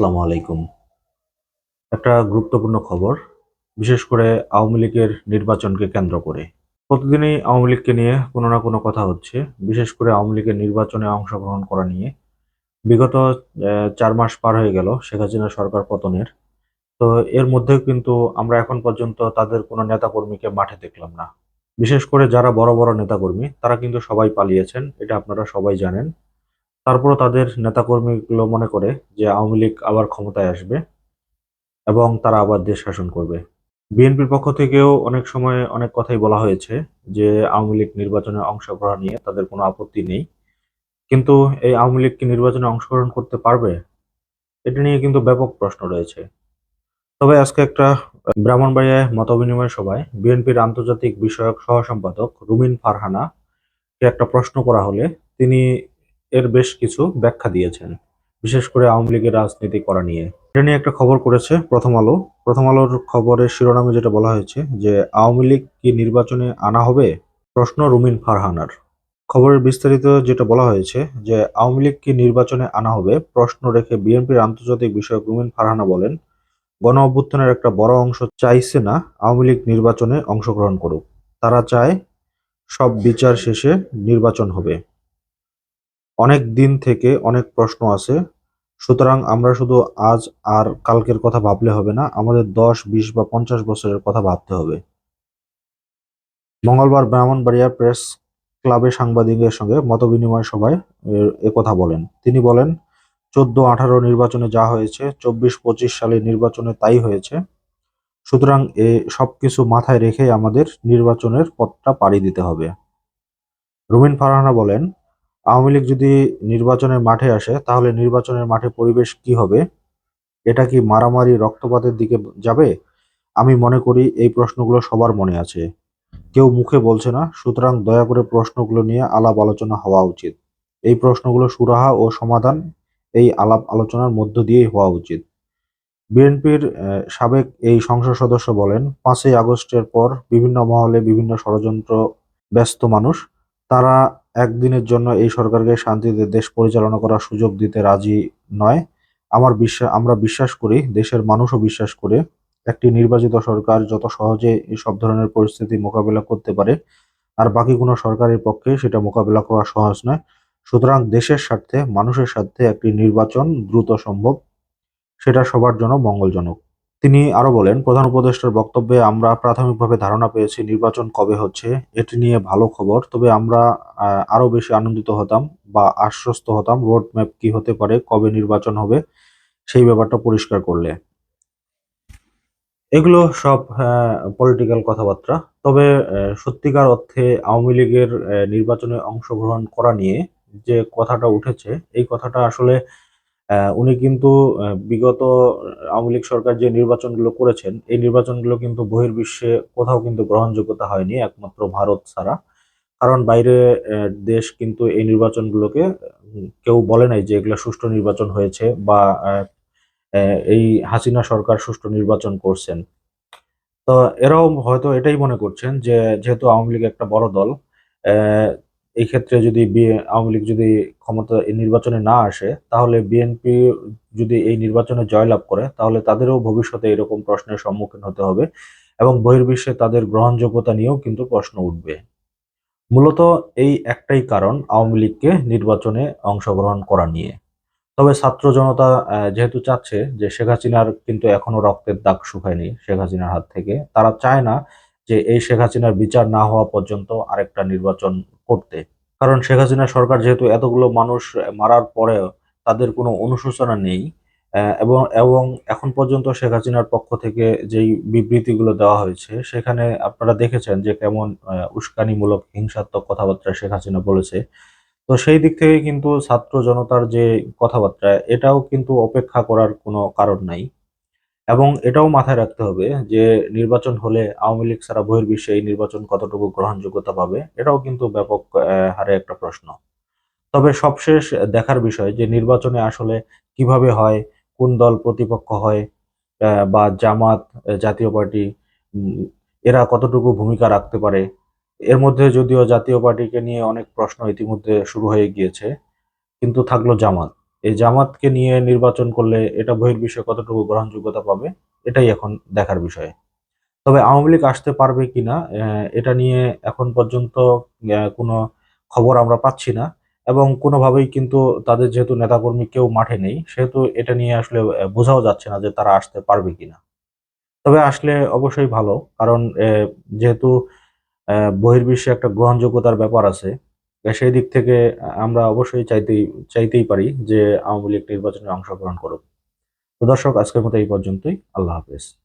আসসালামু আলাইকুম। একটা গুরুত্বপূর্ণ খবর, বিশেষ করে আওয়ামী লীগের নির্বাচনকে কেন্দ্র করে। প্রতিদিনই আওয়ামী লীগকে নিয়ে কোনো না কোনো কথা হচ্ছে, বিশেষ করে আওয়ামী লীগের নির্বাচনে অংশগ্রহণ করা নিয়ে। বিগত চার মাস পার হয়ে গেল শেখ হাসিনা সরকার পতনের। তো এর মধ্যেও কিন্তু আমরা এখন পর্যন্ত তাদের কোনো নেতাকর্মীকে মাঠে দেখলাম না। বিশেষ করে যারা বড় বড় নেতাকর্মী, তারা কিন্তু সবাই পালিয়েছেন, এটা আপনারা সবাই জানেন। তারপরও তাদের নেতাকর্মীগুলো মনে করে যে আওয়ামী লীগ আবার ক্ষমতায় আসবে এবং তারা আবার দেশ শাসন করবে। বিএনপির পক্ষ থেকেও অনেক সময় অনেক কথাই বলা হয়েছে যে আওয়ামী লীগ নির্বাচনে অংশগ্রহণ নিয়ে তাদের কোনো আপত্তি নেই। কিন্তু এই আওয়ামী লীগ কি নির্বাচনে অংশগ্রহণ করতে পারবে? এটা নিয়ে কিন্তু ব্যাপক প্রশ্ন রয়েছে। তবে আজকে একটা ব্রাহ্মণবাড়িয়ায় মতবিনিময় সভায় বিএনপির আন্তর্জাতিক বিষয়ক সহ সম্পাদক রুমিন ফারহানা একটা প্রশ্ন করা হলে তিনি এর বেশ কিছু ব্যাখ্যা দিয়েছেন, বিশেষ করে আওয়ামী লীগের রাজনীতি করা নিয়ে। এটা নিয়ে একটা খবর করেছে প্রথম আলো। প্রথম আলোর খবরের শিরোনামে যেটা বলা হয়েছে যে, আওয়ামী লীগ কি নির্বাচনে আনা হবে? প্রশ্ন রুমিন ফারহানার। খবরের বিস্তারিত যেটা বলা হয়েছে যে, আওয়ামী লীগ কি নির্বাচনে আনা হবে? প্রশ্ন রেখে বিএনপির আন্তর্জাতিক বিষয়ক রুমিন ফারহানা বলেন, গণ অভ্যুত্থানের একটা বড় অংশ চাইছে না আওয়ামী লীগ নির্বাচনে অংশগ্রহণ করুক। তারা চায় সব বিচার শেষে নির্বাচন হবে। অনেক দিন থেকে অনেক প্রশ্ন আছে। সুতরাং আমরা শুধু আজ আর কালকের কথা ভাবলে হবে না, আমাদের দশ, বিশ বা পঞ্চাশ বছরের কথা ভাবতে হবে। মঙ্গলবার ব্রাহ্মণবাড়িয়া প্রেস ক্লাবে সাংবাদিকদের সঙ্গে মতবিনিময় সভায় একথা বলেন। তিনি বলেন চোদ্দ আঠারো নির্বাচনে যা হয়েছে চব্বিশ পঁচিশ সালের নির্বাচনে তাই হয়েছে। সুতরাং এ সবকিছু মাথায় রেখে আমাদের নির্বাচনের পথটা পাড়ি দিতে হবে। রুমিন ফারহানা বলেন আওয়ামী লীগ যদি নির্বাচনের মাঠে আসে, তাহলে নির্বাচনের মাঠে পরিবেশ কি হবে? এটা কি মারামারি, রক্তপাতের দিকে যাবে? আমি মনে করি এই প্রশ্নগুলো সবার মনে আছে। কেউ মুখে বলছে না, সুতরাং দয়া করে প্রশ্নগুলো নিয়ে আলাপ আলোচনা হওয়া উচিত। এই প্রশ্নগুলো সুরাহা ও সমাধান এই আলাপ আলোচনার মধ্য দিয়েই হওয়া উচিত। বিএনপির সাবেক এই সংসদ সদস্য বলেন, পাঁচই আগস্টের পর বিভিন্ন মহলে বিভিন্ন ষড়যন্ত্র, ব্যস্ত মানুষ, তারা একদিনের জন্য এই সরকারকে শান্তিতে দেশ পরিচালনা করার সুযোগ দিতে রাজি নয়। আমার বিশ্বাস, আমরা বিশ্বাস করি, দেশের মানুষও বিশ্বাস করে একটি নির্বাচিত সরকার যত সহজে এই সব ধরনের পরিস্থিতি মোকাবেলা করতে পারে, আর বাকি কোনো সরকারের পক্ষে সেটা মোকাবেলা করা সহজ নয়। সুতরাং দেশের স্বার্থে, মানুষের স্বার্থে একটি নির্বাচন দ্রুত সম্ভব, সেটা সবার জন্য মঙ্গলজনক। তিনি আরও বলেন প্রধান উপদেষ্টার বক্তব্যে আমরা প্রাথমিকভাবে ধারণা পেয়েছি নির্বাচন কবে হচ্ছে। এটি নিয়ে ভালো খবর। তবে আমরা আহ, আরও বেশি আনন্দিত হতাম বা আশ্বস্ত হতাম রোড ম্যাপ কি হতে পারে কবে নির্বাচন হবে সেই ব্যাপারটা পরিষ্কার করলে। এগুলো সব পলিটিক্যাল কথাবার্তা। তবে সত্যিকার অর্থে আওয়ামী লীগের নির্বাচনে অংশগ্রহণ করা নিয়ে যে কথাটা উঠেছে এই কথাটা আসলে উনি কিন্তু বিগত আওয়ামী লীগ সরকার যে নির্বাচনগুলো করেছেন, এই নির্বাচনগুলো কিন্তু বহির্বিশ্বে কোথাও কিন্তু গ্রহণযোগ্যতা হয়নি, একমাত্র ভারত ছাড়া। কারণ বাইরে দেশ কিন্তু এই নির্বাচনগুলোকে কেউ বলে নাই যে এগুলো সুষ্ঠু নির্বাচন হয়েছে বা এই হাসিনা সরকার সুষ্ঠু নির্বাচন করছেন। তো এরাও হয়তো এটাই মনে করছেন যে, যেহেতু আওয়ামী লীগ একটা বড় দল এই ক্ষেত্রে যদি আওয়ামী লীগ যদি ক্ষমতা নির্বাচনে না আসে, তাহলে বিএনপি যদি এই নির্বাচনে জয়লাভ করে, তাহলে তাদেরও ভবিষ্যতে এরকম প্রশ্নের সম্মুখীন হতে হবে এবং বহির্বিশ্বে তাদের গ্রহণযোগ্যতা নিয়েও কিন্তু প্রশ্ন উঠবে। মূলত এই একটাই কারণ আওয়ামী লীগকে নির্বাচনে অংশগ্রহণ করা নিয়ে। তবে ছাত্র জনতা যেহেতু চাচ্ছে যে শেখ হাসিনার কিন্তু এখনও রক্তের দাগ শুকায়নি, শেখ হাসিনার হাত থেকে, তারা চায় না যে এই শেখ হাসিনার বিচার না হওয়া পর্যন্ত আরেকটা নির্বাচন করতে। কারণ শেখ হাসিনা সরকার যেহেতু এতগুলো মানুষ মারার পরেও তাদের কোনো অনুশোচনা নেই এবং এবং এখন পর্যন্ত শেখ হাসিনার পক্ষ থেকে যেই বিবৃতিগুলো দেওয়া হয়েছে, সেখানে আপনারা দেখেছেন যে কেমন উস্কানিমূলক, হিংসাত্মক কথাবার্তা শেখ হাসিনা বলেছে। তো সেই দিক থেকে কিন্তু ছাত্র জনতার যে কথাবার্তা, এটাও কিন্তু অপেক্ষা করার কোনো কারণ নাই। এবং এটাও মাথায় রাখতে হবে যে নির্বাচন হলে আওয়ামী লীগ ছাড়া বহির্বিশ্বে এই নির্বাচন কতটুকু গ্রহণযোগ্যতা পাবে, এটাও কিন্তু ব্যাপক হারে একটা প্রশ্ন। তবে সবশেষ দেখার বিষয় যে নির্বাচনে আসলে কীভাবে হয়, কোন দল প্রতিপক্ষ হয় বা জামাত জাতীয় পার্টি এরা কতটুকু ভূমিকা রাখতে পারে, এর মধ্যে যদিও জাতীয় পার্টিকে নিয়ে অনেক প্রশ্ন ইতিমধ্যে শুরু হয়ে গিয়েছে, কিন্তু থাকল জামাত। এই জামাতকে নিয়ে নির্বাচন করলে এটা বহির্বিশ্বে কতটুকু গ্রহণযোগ্যতা পাবে এটাই এখন দেখার বিষয়। তবে আওয়ামী লীগ আসতে পারবে কিনা আহ, এটা নিয়ে এখন পর্যন্ত কোনো খবর আমরা পাচ্ছি না। এবং কোনোভাবেই কিন্তু তাদের যেহেতু নেতাকর্মী কেউ মাঠে নেই সেহেতু এটা নিয়ে আসলে বোঝাও যাচ্ছে না যে তারা আসতে পারবে কিনা তবে আসলে অবশ্যই ভালো কারণ যেহেতু বহির্বিশ্বে একটা গ্রহণযোগ্যতার ব্যাপার আছে সেই দিক থেকে আমরা অবশ্যই চাইতেই চাইতেই পারি যে আওয়ামী লীগ নির্বাচনে অংশগ্রহণ করুক। তো দর্শক, আজকের মতো এই পর্যন্তই। আল্লাহ হাফেজ।